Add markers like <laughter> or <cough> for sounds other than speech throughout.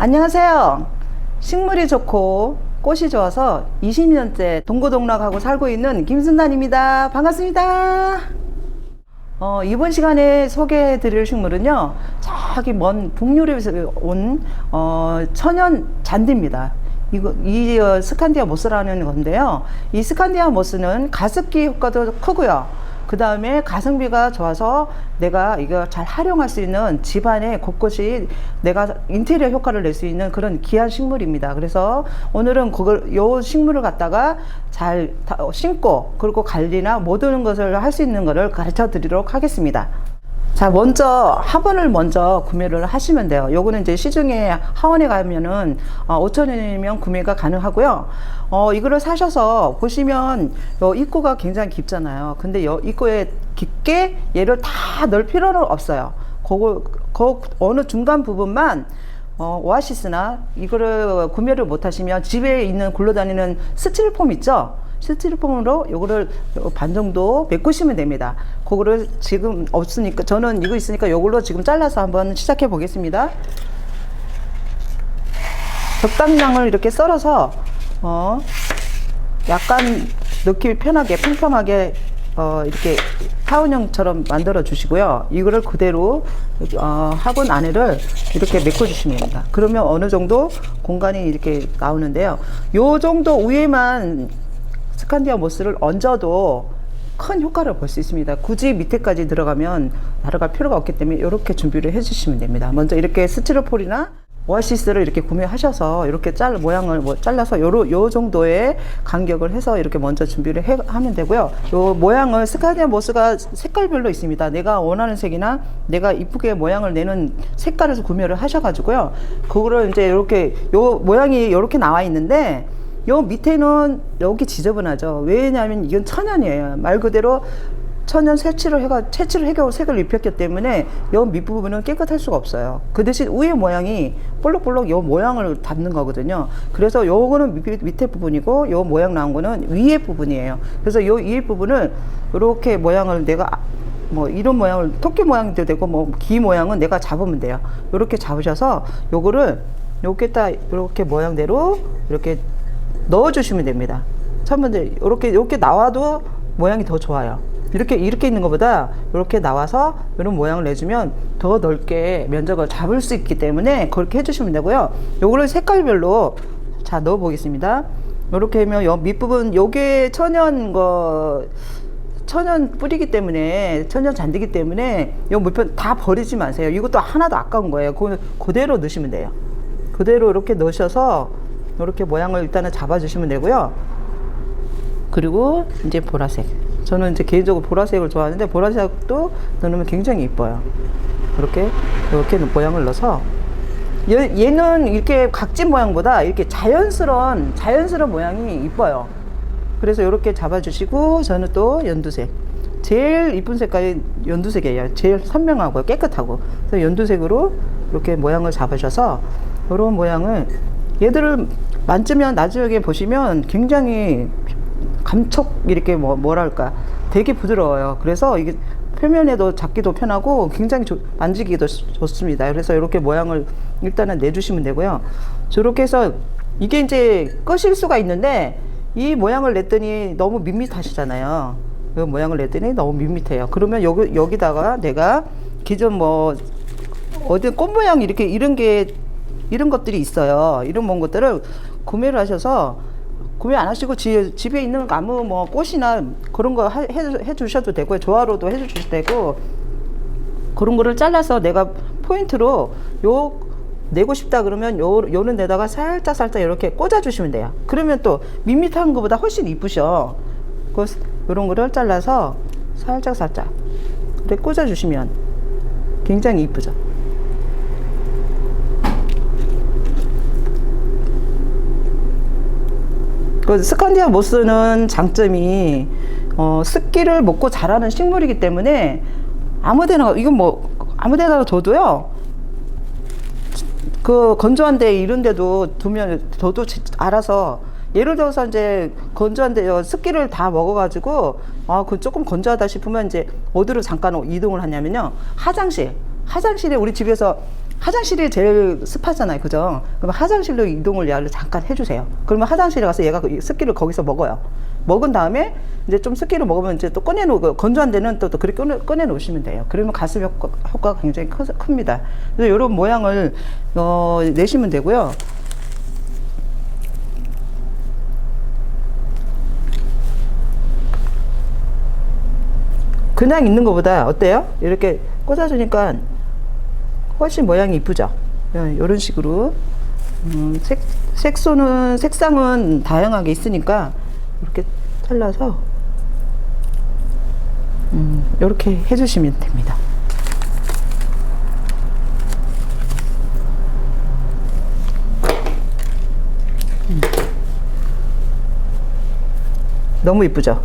안녕하세요. 식물이 좋고 꽃이 좋아서 20년째 동고동락하고 살고 있는 김순단입니다. 반갑습니다. 어, 이번 시간에 소개해 드릴 식물은요, 저기 먼 북유럽에서 온, 어, 천연 잔디입니다. 이거, 이 어, 스칸디아 모스라는 건데요. 이 스칸디아 모스는 가습기 효과도 크고요. 그 다음에 가성비가 좋아서 내가 이거 잘 활용할 수 있는 집안에 곳곳이 내가 인테리어 효과를 낼 수 있는 그런 귀한 식물입니다. 그래서 오늘은 그걸 요 식물을 갖다가 잘 다- 심고 그리고 관리나 모든 것을 할 수 있는 것을 가르쳐 드리도록 하겠습니다. 자, 먼저 화분을 먼저 구매를 하시면 돼요. 요거는 이제 시중에 하원에 가면은 어, 5천원이면 구매가 가능하고요. 어, 이거를 사셔서 보시면 요 입구가 굉장히 깊잖아요. 근데 요 입구에 깊게 얘를 다 넣을 필요는 없어요. 그거, 그 어느 중간 부분만 어, 오아시스나 이거를 구매를 못 하시면 집에 있는 굴러다니는 스티로폼 있죠? 스티로폼으로 요거를 반 정도 메꾸시면 됩니다. 그거를 지금 없으니까 저는 이거 있으니까 요걸로 지금 잘라서 한번 시작해 보겠습니다. 적당량을 이렇게 썰어서 어 약간 넣기 편하게 평평하게 어 이렇게 타원형처럼 만들어 주시고요. 이거를 그대로 어 화분 안에를 이렇게 메꿔 주시면 됩니다. 그러면 어느 정도 공간이 이렇게 나오는데요. 요 정도 위에만 스칸디아 모스를 얹어도 큰 효과를 볼 수 있습니다. 굳이 밑에까지 들어가면 날아갈 필요가 없기 때문에 이렇게 준비를 해주시면 됩니다. 먼저 이렇게 스티로폴이나 오아시스를 이렇게 구매하셔서 이렇게 잘 모양을 뭐 잘라서 요로 요 정도의 간격을 해서 이렇게 먼저 준비를 해, 하면 되고요. 요 모양을 스카디아 모스가 색깔별로 있습니다. 내가 원하는 색이나 내가 이쁘게 모양을 내는 색깔에서 구매를 하셔가지고요. 그거를 이제 이렇게 요 모양이 이렇게 나와 있는데 요 밑에는 여기 지저분하죠. 왜냐하면 이건 천연이에요. 말 그대로 천연 색칠을 해가 채취를 해가 색을 입혔기 때문에 요 밑부분은 깨끗할 수가 없어요. 그 대신 위에 모양이 볼록볼록 요 모양을 담는 거거든요. 그래서 요거는 밑- 밑에 부분이고 요 모양 나온 거는 위에 부분이에요. 그래서 요 위에 부분을 이렇게 모양을 내가 뭐 이런 모양을 토끼 모양도 되고 뭐기 모양은 내가 잡으면 돼요. 이렇게 잡으셔서 요거를 요렇게다 이렇게 모양대로 이렇게 넣어주시면 됩니다. 첫 번째 이렇게 이렇게 나와도 모양이 더 좋아요. 이렇게 이렇게 있는 것보다 이렇게 나와서 이런 모양을 내주면 더 넓게 면적을 잡을 수 있기 때문에 그렇게 해주시면 되고요. 요거를 색깔별로 자 넣어 보겠습니다. 이렇게 하면 요 밑부분 요게 천연 거 천연 뿌리기 때문에 천연 잔디기 때문에 요 물편 다 버리지 마세요. 이것도 하나도 아까운 거예요. 그 그대로 넣으시면 돼요. 그대로 이렇게 넣으셔서 이렇게 모양을 일단은 잡아주시면 되고요. 그리고 이제 보라색. 저는 이제 개인적으로 보라색을 좋아하는데 보라색도 넣으면 굉장히 이뻐요. 이렇게 이렇게 모양을 넣어서 얘, 얘는 이렇게 각진 모양보다 이렇게 자연스러운 자연스러운 모양이 이뻐요. 그래서 이렇게 잡아주시고 저는 또 연두색. 제일 이쁜 색깔이 연두색이에요. 제일 선명하고 깨끗하고. 그래서 연두색으로 이렇게 모양을 잡으셔서 이런 모양을 얘들을 만지면 나중에 보시면 굉장히 감촉 이렇게 뭐 뭐랄까 되게 부드러워요. 그래서 이게 표면에도 잡기도 편하고 굉장히 좋- 만지기도 좋- 좋습니다. 그래서 이렇게 모양을 일단은 내주시면 되고요. 저렇게 해서 이게 이제 끄실 수가 있는데 이 모양을 냈더니 너무 밋밋하시잖아요. 그 모양을 냈더니 너무 밋밋해요. 그러면 여기 여기다가 내가 기존 뭐 어디 꽃 모양 이렇게 이런 게 이런 것들이 있어요. 이런 뭔 것들을 구매를 하셔서 구매 안 하시고 지, 집에 있는 아무 뭐 꽃이나 그런 거 해, 주셔도 되고요. 조화로도 해 주셔도 되고 그런 거를 잘라서 내가 포인트로 요 내고 싶다 그러면 요 요런 데다가 살짝 살짝 이렇게 꽂아 주시면 돼요. 그러면 또 밋밋한 것보다 훨씬 이쁘셔. 그 요런 거를 잘라서 살짝 살짝 이렇게 꽂아 주시면 굉장히 이쁘죠. 그 스칸디아 모스는 장점이 어, 습기를 먹고 자라는 식물이기 때문에 아무데나 이건 뭐 아무데나 둬도요. 그 건조한데 이런 데도 두면 저도 지- 알아서 예를 들어서 이제 건조한데 요 습기를 다 먹어가지고 아그 조금 건조하다 싶으면 이제 어디로 잠깐 이동을 하냐면요 화장실 화장실에 우리 집에서 화장실이 제일 습하잖아요. 그죠? 그럼 화장실로 이동을 얘를 잠깐 해주세요. 그러면 화장실에 가서 얘가 그 습기를 거기서 먹어요. 먹은 다음에 이제 좀 습기를 먹으면 이제 또 꺼내놓고, 건조한 데는 또, 또 그렇게 꺼내, 꺼내놓으시면 돼요. 그러면 가습 효과, 효과가 굉장히 크, 큽니다. 그래서 이런 모양을, 어, 내시면 되고요. 그냥 있는 것보다 어때요? 이렇게 꽂아주니까 훨씬 모양이 이쁘죠? 이런 식으로 음, 색, 색소는 색상은 다양하게 있으니까 이렇게 잘라서 음, 이렇게 해주시면 됩니다. 음. 너무 이쁘죠?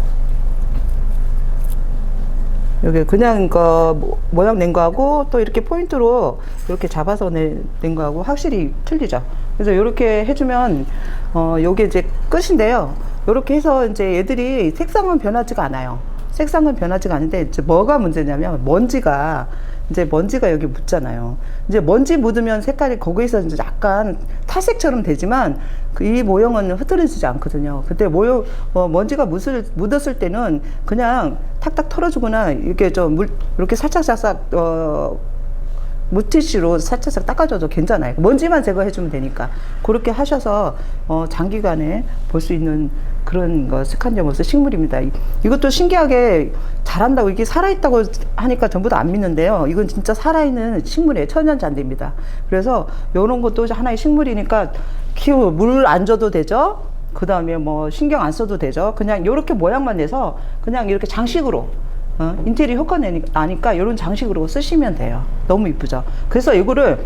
여기 그냥 그 모- 모양 낸 거하고 또 이렇게 포인트로 이렇게 잡아서 낸, 낸 거하고 확실히 틀리죠. 그래서 이렇게 해주면 어 요게 이제 끝인데요. 이렇게 해서 이제 얘들이 색상은 변하지가 않아요. 색상은 변하지가 않는데 이제 뭐가 문제냐면 먼지가 이제 먼지가 여기 묻잖아요. 이제 먼지 묻으면 색깔이 거기서 이제 약간 탈색처럼 되지만 그이 모형은 흐트러지지 않거든요. 그때 모형 어, 먼지가 묻을, 묻었을 때는 그냥 탁탁 털어주거나 이렇게 좀 물 이렇게 살짝 살짝 어, 물티슈로 살짝살짝 닦아줘도 괜찮아요. 먼지만 제거해주면 되니까. 그렇게 하셔서, 어, 장기간에 볼 수 있는 그런 거, 스칸디아모스 식물입니다. 이- 이것도 신기하게 잘한다고, 이게 살아있다고 하니까 전부 다 안 믿는데요. 이건 진짜 살아있는 식물이에요. 천연 잔디입니다. 그래서 이런 것도 하나의 식물이니까 키우, 물 안 줘도 되죠? 그 다음에 뭐 신경 안 써도 되죠. 그냥 이렇게 모양만 내서 그냥 이렇게 장식으로 어, 인테리어 효과 내니- 나니까 이런 장식으로 쓰시면 돼요. 너무 이쁘죠. 그래서 이거를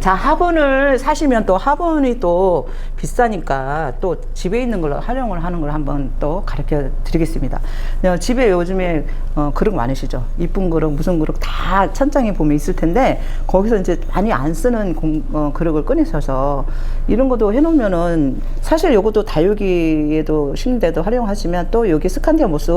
자 화분을 사시면 또 화분이 또 비싸니까 또 집에 있는 걸로 활용을 하는 걸 한번 또 가르쳐 드리겠습니다. 어, 집에 요즘에 어, 그릇 많으시죠? 이쁜 그릇 무슨 그릇 다 천장에 보면 있을 텐데 거기서 이제 많이 안 쓰는 공, 어, 그릇을 꺼내셔서 이런 것도 해놓으면은 사실 요것도 다육이에도 심는데도 활용하시면 또 여기 스칸디아 모스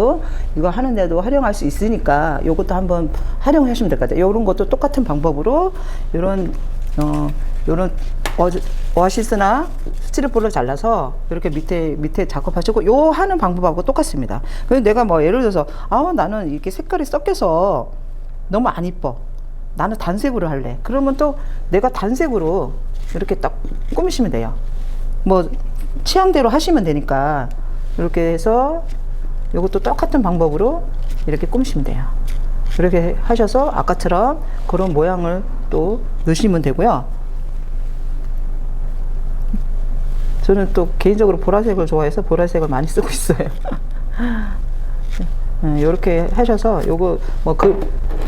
이거 하는데도 활용할 수 있으니까 요것도 한번 활용하시면 될 것 같아요. 요런 것도 똑같은 방법으로 요런 어, 요런 어, 오아시스나 스티로폴을 잘라서 이렇게 밑에 밑에 작업하시고 요 하는 방법하고 똑같습니다. 그래서 내가 뭐 예를 들어서 아 나는 이렇게 색깔이 섞여서 너무 안 이뻐. 나는 단색으로 할래. 그러면 또 내가 단색으로 이렇게 딱 꾸미시면 돼요. 뭐 취향대로 하시면 되니까 이렇게 해서 이것도 똑같은 방법으로 이렇게 꾸미시면 돼요. 그렇게 하셔서 아까처럼 그런 모양을 또 넣으시면 되고요. 저는 또 개인적으로 보라색을 좋아해서 보라색을 많이 쓰고 있어요. <laughs> 이렇게 하셔서 요거 뭐그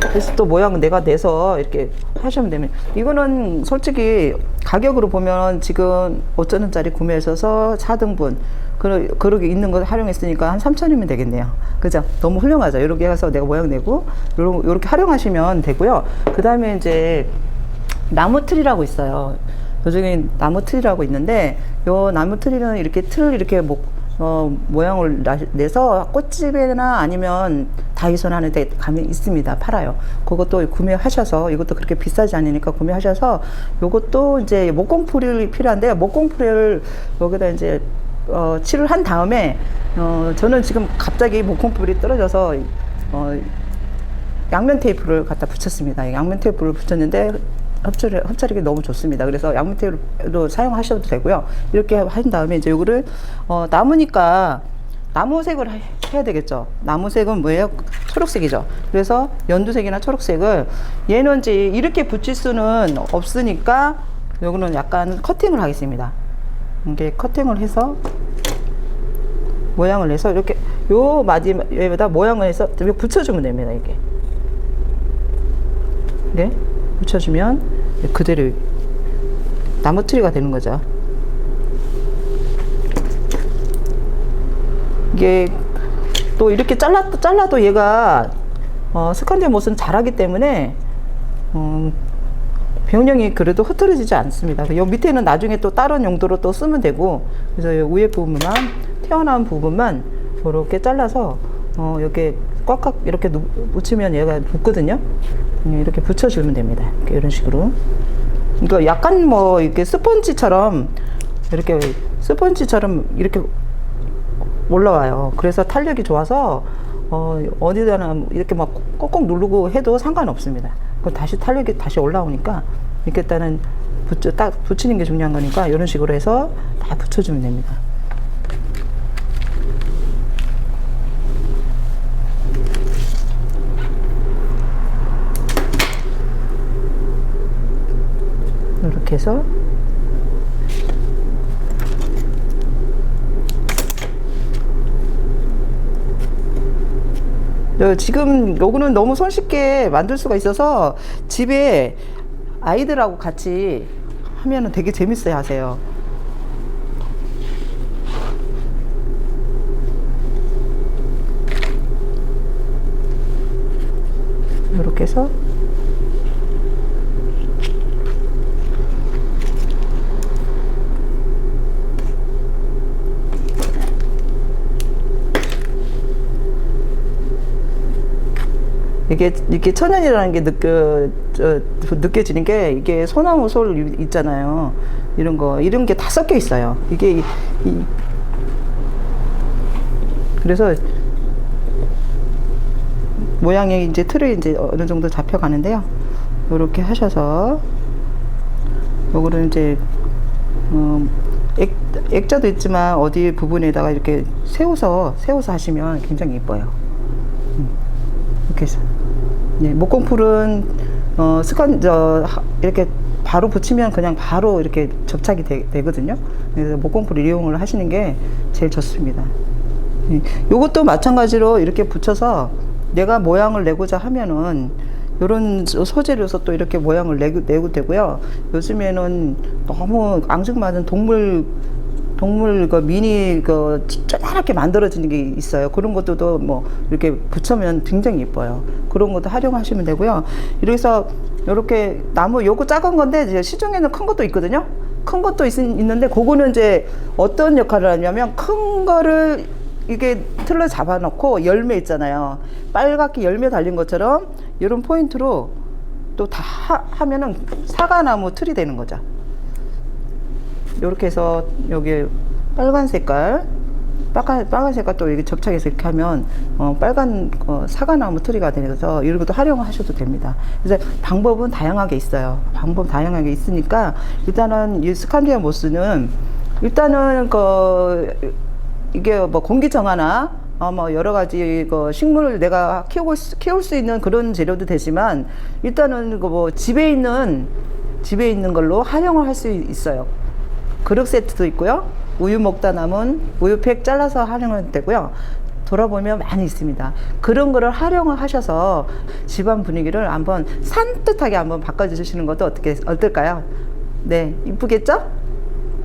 그래서 또 모양 내가 내서 이렇게 하시면 되면 이거는 솔직히 가격으로 보면 지금 5천 원짜리 구매하셔서 4등분 그러, 그러게 있는 거 활용했으니까 한 3천이면 되겠네요. 그죠? 너무 훌륭하죠. 이렇게 해서 내가 모양 내고 요렇게 활용하시면 되고요. 그 다음에 이제 나무 틀이라고 있어요. 요즘에 나무 틀이라고 있는데 요 나무 틀이는 이렇게 틀을 이렇게 뭐, 어, 모양을 나- 내서 꽃집이나 아니면 다이소나 하는 데 가면 있습니다. 팔아요. 그것도 구매하셔서 이것도 그렇게 비싸지 않으니까 구매하셔서 요것도 이제 목공풀이 필요한데요. 목공풀을 여기다 이제 어, 칠을 한 다음에 어, 저는 지금 갑자기 목공풀이 떨어져서 어, 양면 테이프를 갖다 붙였습니다. 양면 테이프를 붙였는데 흡처리, 흡처리기 너무 좋습니다. 그래서 양면 테이프로 사용하셔도 되고요. 이렇게 한 다음에 이제 이거를 어, 남으니까 나무색을 해- 해야 되겠죠. 나무색은 뭐예요? 초록색이죠. 그래서 연두색이나 초록색을 얘는 이제 이렇게 붙일 수는 없으니까 요거는 약간 커팅을 하겠습니다. 이게 커팅을 해서 모양을 내서 이렇게 요 마디에다 모양을 해서 붙여주면 됩니다. 이게. 네, 붙여주면 그대로 나무 트리가 되는 거죠. 이게 또 이렇게 잘라, 잘라도 얘가 어, 스칸디아 못은 잘하기 때문에 음, 병령이 그래도 흐트러지지 않습니다. 요 밑에는 나중에 또 다른 용도로 또 쓰면 되고 그래서 요 위에 부분만 태어난 부분만 이렇게 잘라서 어, 이렇게 꽉꽉 이렇게 누- 붙이면 얘가 붙거든요. 음, 이렇게 붙여주면 됩니다. 이런 식으로. 이거 약간 뭐 이렇게 스펀지처럼 이렇게 스펀지처럼 이렇게 올라와요. 그래서 탄력이 좋아서 어, 어디다나 이렇게 막 꼭꼭 누르고 해도 상관없습니다. 그 다시 탄력이 다시 올라오니까 이렇게 일단은 붙여, 딱 붙이는 게 중요한 거니까 이런 식으로 해서 다 붙여주면 됩니다. 이렇게 해서 어, 지금 요거는 너무 손쉽게 만들 수가 있어서 집에 아이들하고 같이 하면은 되게 재밌어요 하세요. 이렇게 해서 이게 이게 천연이라는 게 느껴 저, 느껴지는 게 이게 소나무 솔 있잖아요. 이런 거 이런 게 다 섞여 있어요. 이게 이, 이- 그래서 모양이 이제 틀이 이제 어느 정도 잡혀 가는데요. 이렇게 하셔서 요거를 이제 어, 액, 액자도 있지만 어디 부분에다가 이렇게 세워서 세워서 하시면 굉장히 이뻐요. 이렇게 해서 네, 목공풀은 어, 습관 저 하- 이렇게 바로 붙이면 그냥 바로 이렇게 접착이 되, 거든요 그래서 목공풀 이용을 하시는 게 제일 좋습니다. 예, 요것도 마찬가지로 이렇게 붙여서 내가 모양을 내고자 하면은 요런 소재로서 또 이렇게 모양을 내고, 내고 되고요. 요즘에는 너무 앙증맞은 동물 동물 그 미니 그 조그맣게 만들어지는 게 있어요. 그런 것도 뭐 이렇게 붙여면 굉장히 예뻐요. 그런 것도 활용하시면 되고요. 이래서 이렇게 나무 요거 작은 건데 이제 시중에는 큰 것도 있거든요. 큰 것도 있, 있는데 그거는 이제 어떤 역할을 하냐면 큰 거를 이게 틀로 잡아놓고 열매 있잖아요. 빨갛게 열매 달린 것처럼 이런 포인트로 또 다 하면은 사과나무 틀이 되는 거죠. 이렇게 해서 여기 빨간 색깔 빨간, 빨간 색깔 또 이렇게 접착해서 이렇게 하면 어, 빨간 어, 사과나무 트리가 되서 이런 것도 활용하셔도 됩니다. 그래서 방법은 다양하게 있어요. 방법 다양하게 있으니까 일단은 이 스칸디아 모스는 일단은 그 이게 뭐 공기정화나 어, 뭐 여러 가지 그 식물을 내가 키우고 있- 키울 수 있는 그런 재료도 되지만 일단은 그뭐 집에 있는 집에 있는 걸로 활용을 할 수 있어요. 그릇 세트도 있고요. 우유 먹다 남은 우유팩 잘라서 활용해도 되고요. 돌아보면 많이 있습니다. 그런 거를 활용을 하셔서 집안 분위기를 한번 산뜻하게 한번 바꿔주시는 것도 어떻게 어떨까요? 네, 이쁘겠죠?